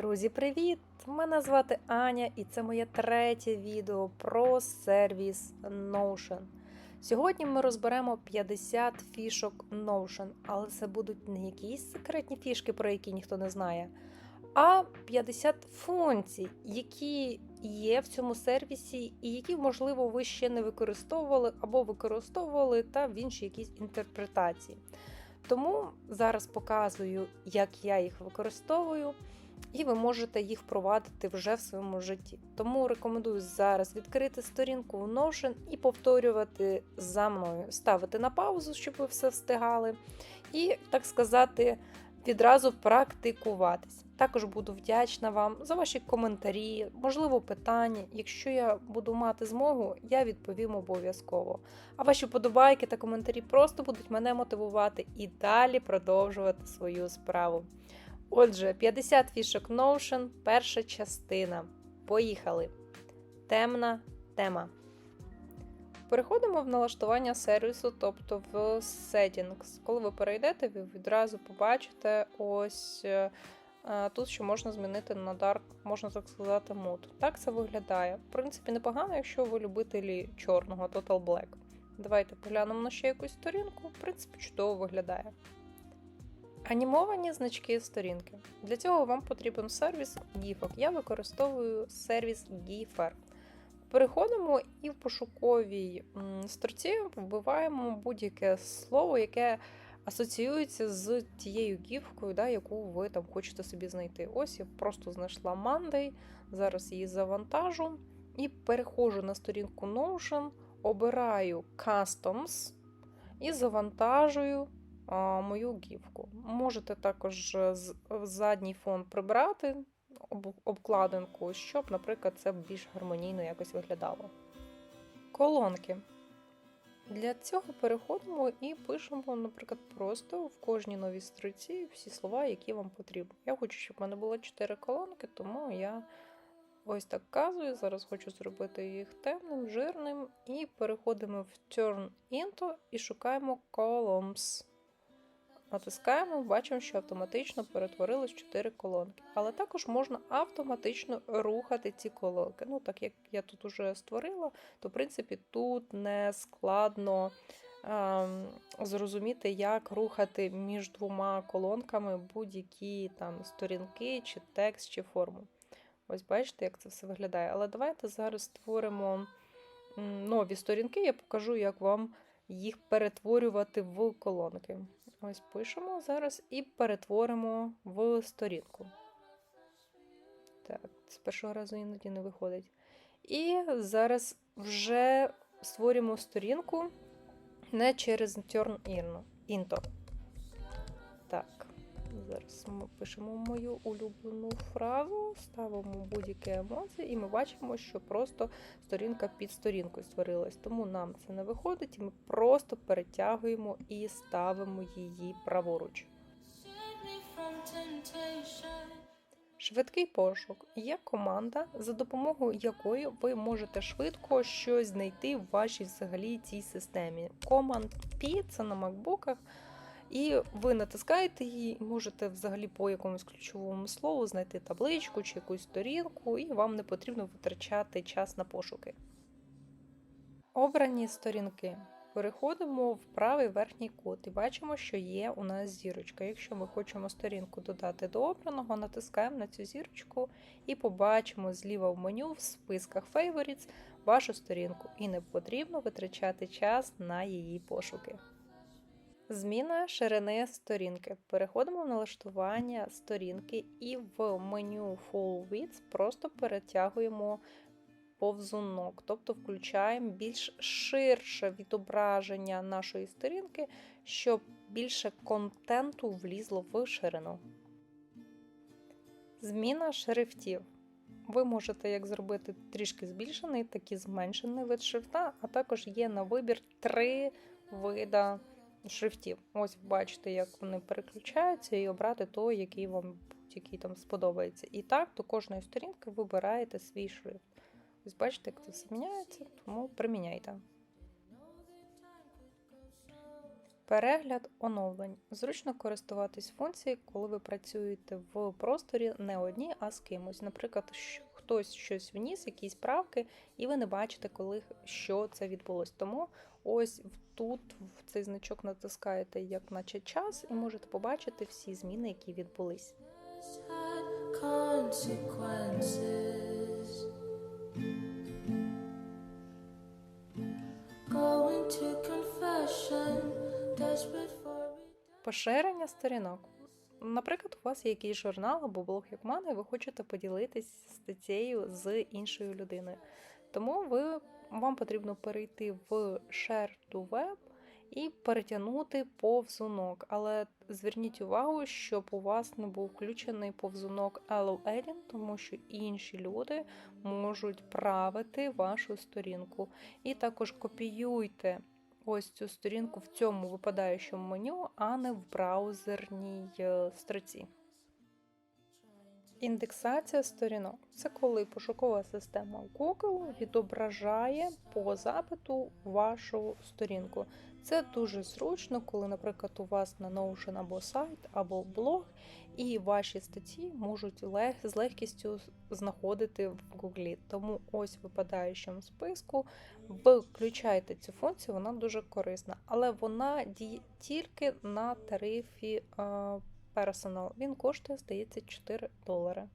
Друзі, привіт! Мене звати Аня і це моє третє відео про сервіс Notion. Сьогодні ми розберемо 50 фішок Notion, але це будуть не якісь секретні фішки, про які ніхто не знає, а 50 функцій, які є в цьому сервісі, і які, можливо, ви ще не використовували або використовували та в іншій якійсь інтерпретації. Тому зараз показую, як я їх використовую, і ви можете їх впровадити вже в своєму житті. Тому рекомендую зараз відкрити сторінку в Notion і повторювати за мною, ставити на паузу, щоб ви все встигали, і, так сказати, відразу практикуватись. Також буду вдячна вам за ваші коментарі, можливо, питання. Якщо я буду мати змогу, я відповім обов'язково. А ваші подобайки та коментарі просто будуть мене мотивувати і далі продовжувати свою справу. Отже, 50 фішок Notion, перша частина. Поїхали! Темна тема. Переходимо в налаштування сервісу, тобто в Settings. Коли ви перейдете, ви відразу побачите ось е, тут, що можна змінити на Dark, можна так сказати, мод. Так це виглядає. В принципі, непогано, якщо ви любителі чорного Total Black. Давайте поглянемо на ще якусь сторінку. В принципі, чудово виглядає. Анімовані значки сторінки. Для цього вам потрібен сервіс GIFок. Я використовую сервіс GIFer. Переходимо і в пошуковій строці вбиваємо будь-яке слово, яке асоціюється з тією гіфкою, да, яку ви там хочете собі знайти. Ось я просто знайшла Monday, зараз її завантажу і переходжу на сторінку Notion, обираю Customs і завантажую мою гіфку. Можете також задній фон прибрати обкладинку, щоб, наприклад, це більш гармонійно якось виглядало. Колонки. Для цього переходимо і пишемо, наприклад, просто в кожній новій строці всі слова, які вам потрібні. Я хочу, щоб в мене було 4 колонки, тому я ось так вказую. Зараз хочу зробити їх темним, жирним. І переходимо в Turn Into і шукаємо Columns. Натискаємо, бачимо, що автоматично перетворилось 4 колонки. Але також можна автоматично рухати ці колонки. Ну, так як я тут уже створила, то в принципі тут не складно ем, зрозуміти, як рухати між двома колонками будь-які там сторінки, чи текст, чи форму. Ось бачите, як це все виглядає. Але давайте зараз створимо нові сторінки, я покажу, як вам їх перетворювати в колонки. Ось пишемо зараз і перетворимо в сторінку. Так, з першого разу іноді не виходить. І зараз вже створюємо сторінку не через Turn Into. Зараз ми пишемо мою улюблену фразу, ставимо будь-які емоції, і ми бачимо, що просто сторінка під сторінкою створилась. Тому нам це не виходить, і ми просто перетягуємо і ставимо її праворуч. Швидкий пошук є команда, за допомогою якої ви можете швидко щось знайти в вашій взагалі цій системі. Command P це на макбуках. І ви натискаєте її, можете взагалі по якомусь ключовому слову знайти табличку чи якусь сторінку, і вам не потрібно витрачати час на пошуки. Обрані сторінки. Переходимо в правий верхній кут і бачимо, що є у нас зірочка. Якщо ми хочемо сторінку додати до обраного, натискаємо на цю зірочку і побачимо зліва в меню в списках Favorites вашу сторінку, і не потрібно витрачати час на її пошуки. Зміна ширини сторінки. Переходимо в налаштування сторінки і в меню Full Width просто перетягуємо повзунок, тобто включаємо більш ширше відображення нашої сторінки, щоб більше контенту влізло в ширину. Зміна шрифтів. Ви можете як зробити трішки збільшений, так і зменшений вид шрифта, а також є на вибір три вида шрифтів. Ось бачите, як вони переключаються, і обрати той, який вам який там сподобається. І так до кожної сторінки вибираєте свій шрифт. Ось бачите, як це все міняється, тому приміняйте. Перегляд оновлень. Зручно користуватись функцією, коли ви працюєте в просторі не одні, а з кимось. Наприклад, хтось щось вніс, якісь правки, і ви не бачите, коли що це відбулось. Тому ось в- тут в цей значок натискаєте як наче час, і можете побачити всі зміни, які відбулись. Поширення сторінок. Наприклад, у вас є якийсь журнал або блог як мене, і ви хочете поділитись статтєю з іншою людиною. Тому ви, вам потрібно перейти в Share to Web і перетягнути повзунок. Але зверніть увагу, щоб у вас не був включений повзунок Allow Adding, тому що інші люди можуть правити вашу сторінку. І також копіюйте ось цю сторінку в цьому випадаючому меню, а не в браузерній е, строці. Індексація сторінок це коли пошукова система Google відображає по запиту вашу сторінку. Це дуже зручно, коли, наприклад, у вас на Notion або сайт, або блог, і ваші статті можуть лег- з легкістю знаходити в Google. Тому ось в випадаючому списку Включайте цю функцію, вона дуже корисна, але вона діє тільки на тарифі е, Personal. Він коштує, здається, 4 долари.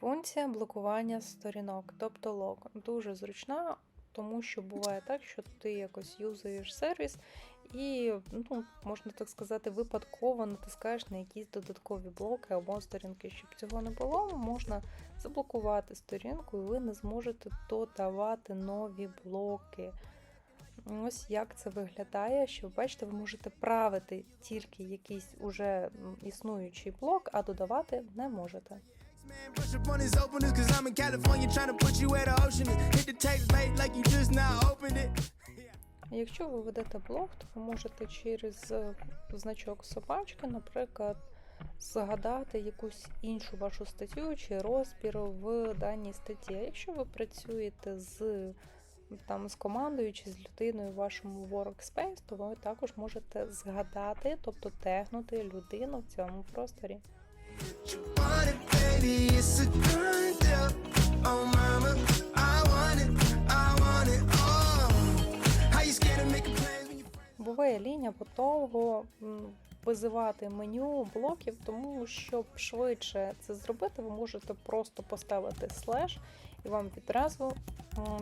Функція блокування сторінок, тобто лог, дуже зручна, тому що буває так, що ти якось юзаєш сервіс і, ну, можна так сказати, випадково натискаєш на якісь додаткові блоки або сторінки. Щоб цього не було, можна заблокувати сторінку, і ви не зможете додавати нові блоки. Ось як це виглядає, що бачите, ви можете правити тільки якийсь уже існуючий блок, а додавати не можете. Якщо ви ведете блог, то ви можете через е, значок собачки, наприклад, згадати якусь іншу вашу статтю чи розбір в даній статті. А якщо ви працюєте з, там, з командою чи з людиною в вашому workspace, то ви також можете згадати, тобто тегнути людину в цьому просторі. It, baby, it's a Буває лінія по довго визивати меню блоків, тому щоб швидше це зробити, ви можете просто поставити слеш, і вам відразу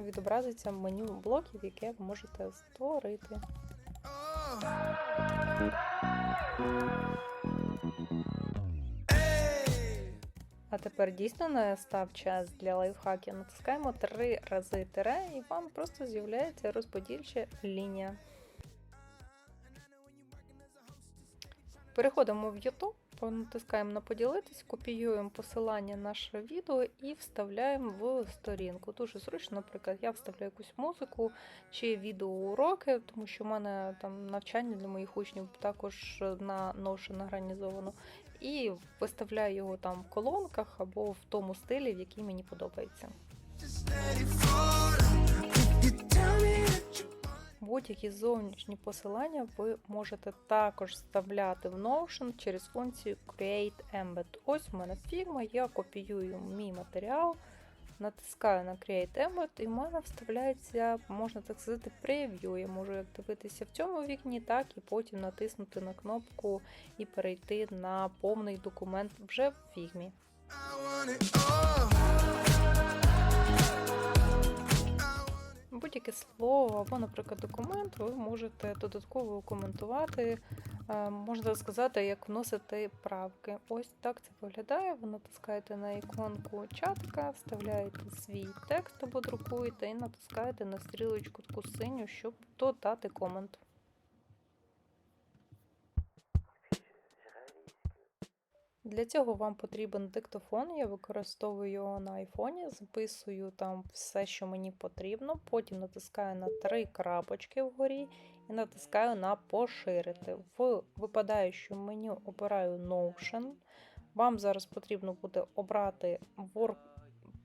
відобразиться меню блоків, яке ви можете створити. А тепер дійсно настав час для лайфхаків. Натискаємо три рази тире, і вам просто з'являється розподільча лінія. Переходимо в YouTube, натискаємо на поділитись, копіюємо посилання наше відео і вставляємо в сторінку. Дуже зручно, наприклад, я вставляю якусь музику чи відеоуроки, тому що в мене там навчання для моїх учнів також на Notion організовано. І виставляю його там в колонках або в тому стилі, в який мені подобається. Будь-які зовнішні посилання ви можете також вставляти в Notion через функцію Create Embed. Ось у мене фігма, я копіюю мій матеріал, натискаю на Create Embed, і в мене вставляється, можна так сказати, прев'ю. Я можу як дивитися в цьому вікні, так і потім натиснути на кнопку і перейти на повний документ вже в фігмі. Будь-яке слово або, наприклад, документ ви можете додатково коментувати, е, можна сказати, як вносити правки. Ось так це виглядає. Ви натискаєте на іконку чатка, вставляєте свій текст або друкуєте і натискаєте на стрілочку таку синю, щоб додати комент. Для цього вам потрібен диктофон. Я використовую його на айфоні, записую там все, що мені потрібно. Потім натискаю на три крапочки вгорі і натискаю на поширити. В випадаючому меню обираю Notion. Вам зараз потрібно буде обрати Work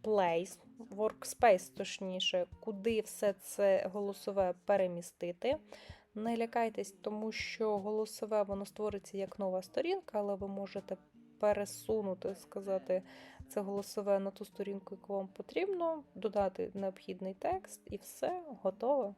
Place, Workspace, точніше, куди все це голосове перемістити. Не лякайтесь, тому що голосове воно створиться як нова сторінка, але ви можете пересунути, сказати це голосове на ту сторінку, яку вам потрібно, додати необхідний текст, і все готово.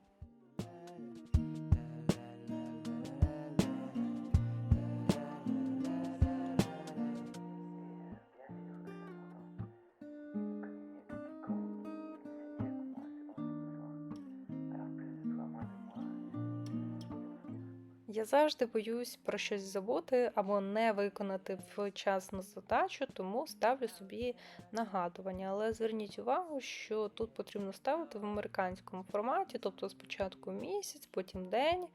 Я завжди боюсь про щось забути або не виконати вчасно задачу, тому ставлю собі нагадування. Але зверніть увагу, що тут потрібно ставити в американському форматі, тобто спочатку місяць, потім день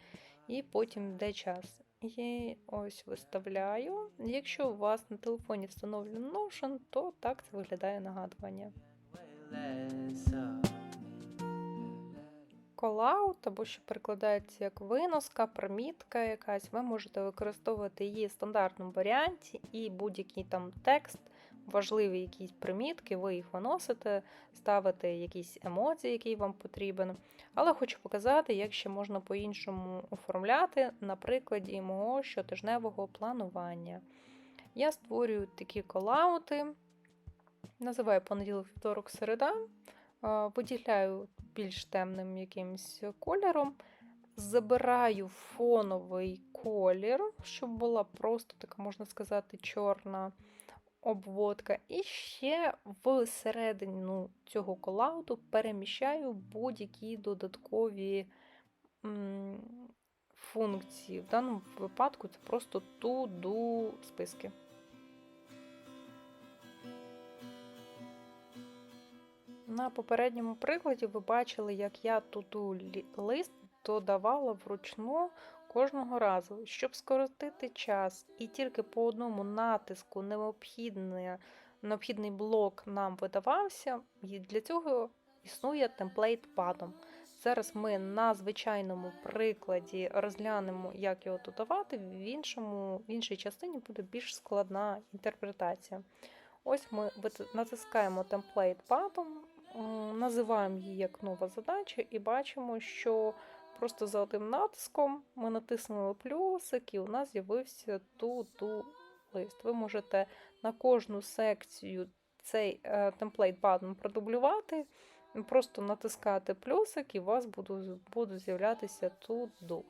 і потім де час. І ось виставляю. Якщо у вас на телефоні встановлено Notion, то так це виглядає нагадування. Колаут, або що перекладається як виноска, примітка якась, ви можете використовувати її в стандартному варіанті і будь-який там текст, важливі якісь примітки, ви їх виносите, ставите якісь емоції, які вам потрібен. Але хочу показати, як ще можна по-іншому оформляти на прикладі мого щотижневого планування. Я створюю такі колаути, називаю понеділок, вівторок, середа. Виділяю більш темним якимось кольором, забираю фоновий колір, щоб була просто така, можна сказати, чорна обводка. І ще всередину цього колауду переміщаю будь-які додаткові м, функції. В даному випадку це просто to-do списки. На попередньому прикладі ви бачили, як я туду лист додавала вручну кожного разу, щоб скоротити час і тільки по одному натиску необхідний, необхідний блок нам видавався. І для цього існує темплейт падом. Зараз ми на звичайному прикладі розглянемо, як його додавати. В, іншому, в іншій частині буде більш складна інтерпретація. Ось ми натискаємо темплейт падом, м, називаємо її як нова задача, і бачимо, що просто за одним натиском ми натиснули плюсик, і у нас з'явився to-do лист. Ви можете на кожну секцію цей темплейт бадом продублювати, просто натискати плюсик, і у вас будуть, з'являтися to-do.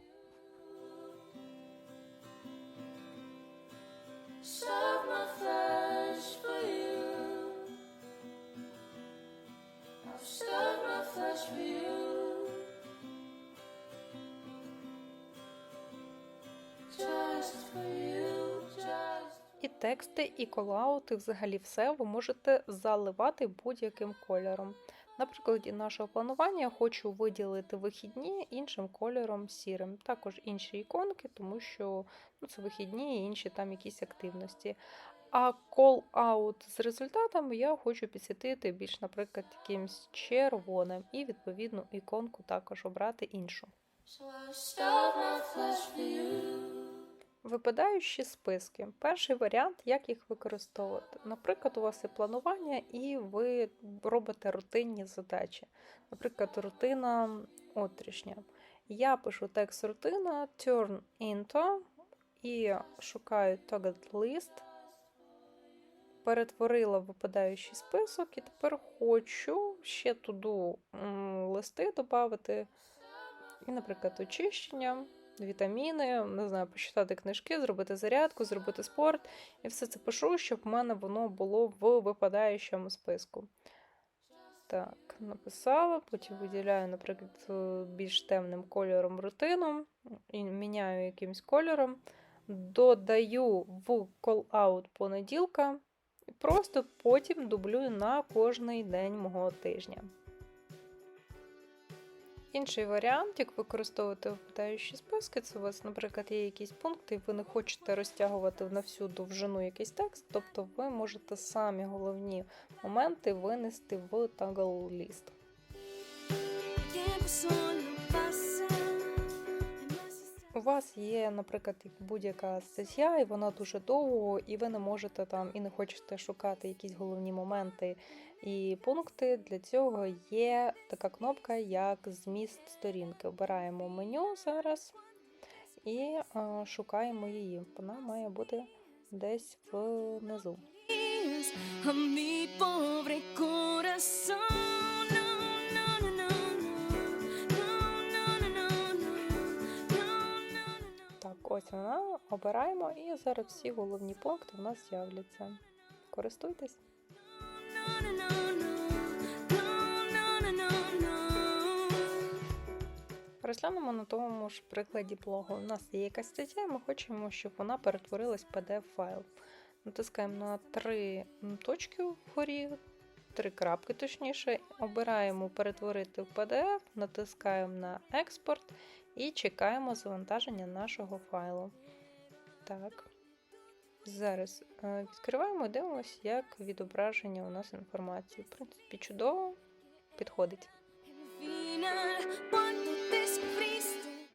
І тексти, і колаути, взагалі все ви можете заливати будь-яким кольором. На прикладі нашого планування я хочу виділити вихідні іншим кольором сірим. Також інші іконки, тому що ну, це вихідні і інші там якісь активності. А call-out з результатами я хочу підсвітити більш, наприклад, якимсь червоним, і відповідну іконку також обрати іншу. So Випадаючі списки. Перший варіант, як їх використовувати. Наприклад, у вас є планування, і ви робите рутинні задачі. Наприклад, рутина отрішня. Я пишу текст рутина, turn into і шукаю target list. Перетворила випадаючий список, і тепер хочу ще туди листи додати. І, наприклад, очищення вітаміни, не знаю, почитати книжки, зробити зарядку, зробити спорт. І все це пишу, щоб в мене воно було в випадаючому списку. Так, написала, потім виділяю, наприклад, е, більш темним кольором рутину, і міняю якимсь кольором, додаю в call-out понеділка, і просто потім дублюю на кожний день мого тижня. Інший варіант, як використовувати випадаючі списки, це у вас, наприклад, є якісь пункти, і ви не хочете розтягувати на всю довжину якийсь текст, тобто ви можете самі головні моменти винести в. У вас є, наприклад, будь-яка стаття, і вона дуже довго, і ви не можете там і не хочете шукати якісь головні моменти І пункти для цього є така кнопка, як зміст сторінки. Обираємо меню зараз і е, шукаємо її. Вона має бути десь внизу. Ось вона. Обираємо, і зараз всі головні пункти в нас з'являться. Користуйтесь. Розглянемо на тому ж прикладі блогу. У нас є якась стаття, і ми хочемо, щоб вона перетворилась в PDF-файл. Натискаємо на три точки вгорі, три крапки точніше. Обираємо перетворити в PDF, натискаємо на експорт і чекаємо завантаження нашого файлу. Так. Зараз е, відкриваємо дивимося, як відображення у нас інформації. В принципі, чудово підходить.